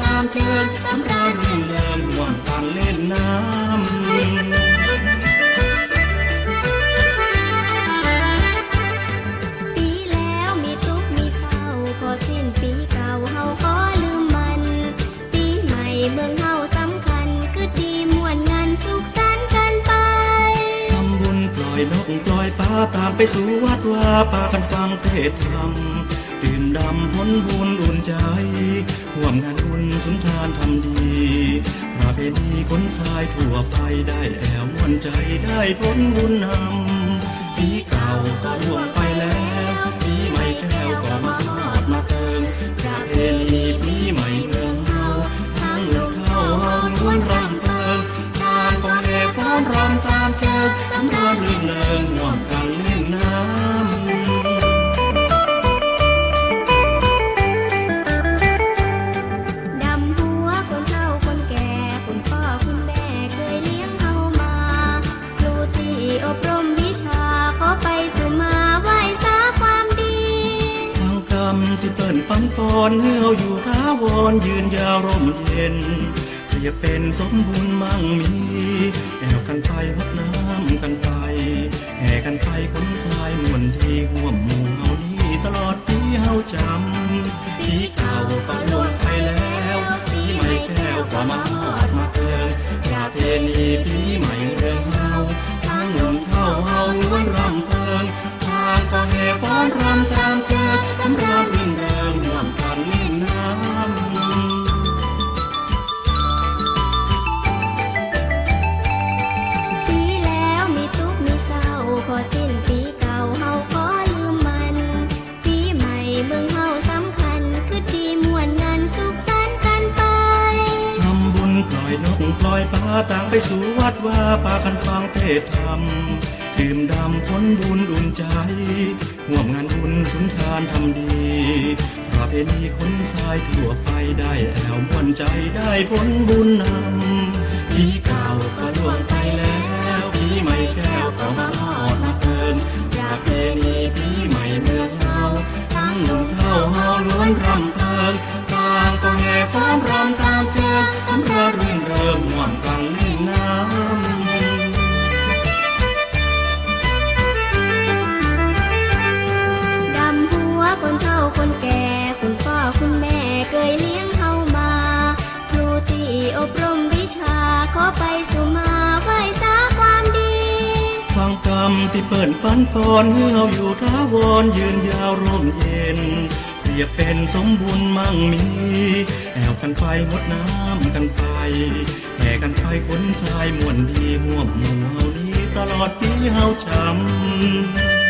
ตาลเทินทำราญเรื่องแรงวงกันเล่นน้ำปีแล้วมีทุกข์มีเศร้าพอสิ้นปีเก่าเฮาขอลืมมัน ปีใหม่เมืองเฮาสำคัญ คือดีมวนงานสุขสันต์กันไป ทำบุญปล่อยนกปล่อยปลาตามไปสู่วัดว่าป่ากันฟังเทศน์ธรรม ดื่มดำพ้นบุญอุ่นใจห่วมงานบุญสุนทานทำดีประเพณีคนชายทั่วไปได้แอวมวนใจได้พ้นบุญนำปีเก่าก็ล่วงไปแล้วปีใหม่แก้วก็มา ปิ้นปังปอนเฮืออยู่ท้าวรยืนยาวร่มเย็นเสียเป็นสมบูรณ์มั่งมีแอวกันไปวัดน้ำกันไปแห่กันไปคนสายมวนที่ห่วมหมู่เฮานี้ตลอดปีเฮาจำปีเก่าก็ล่วงไปแล้วปีใหม่แก้วก็มาฮอดมาเติมประเพณีปีใหม่เรืองเฮาทั้งหนุ่มเท่าเฮาล้วนรำเพิงทางก็แห่ฟ้อนรำ ปล่อยปลาต่างไปสู่วัดว่าปากันฟังเทศธรรมดื่มดำพ้นบุญอุ่นใจห่วมงานบุญสุนทานทำดีประเพณีคนชายทั่วไปได้แอวมวนใจได้พ้นบุญนำปีเก่าก็ล่วงไปแล้วปีใหม่แก้วก็มาฮอดมาเติม งกรรมที่เปิ่นปันปอนเฮือเอาอยู่ท้าวรยืนยาวร่มเย็นเปรียบเป็นสมบูรณ์มั่งมี แอวกันไปงดน้ำกันไปแห่กันไปขนทรายมวนดีห่วมหมู่เฮาดีตลอดปีเฮาจำ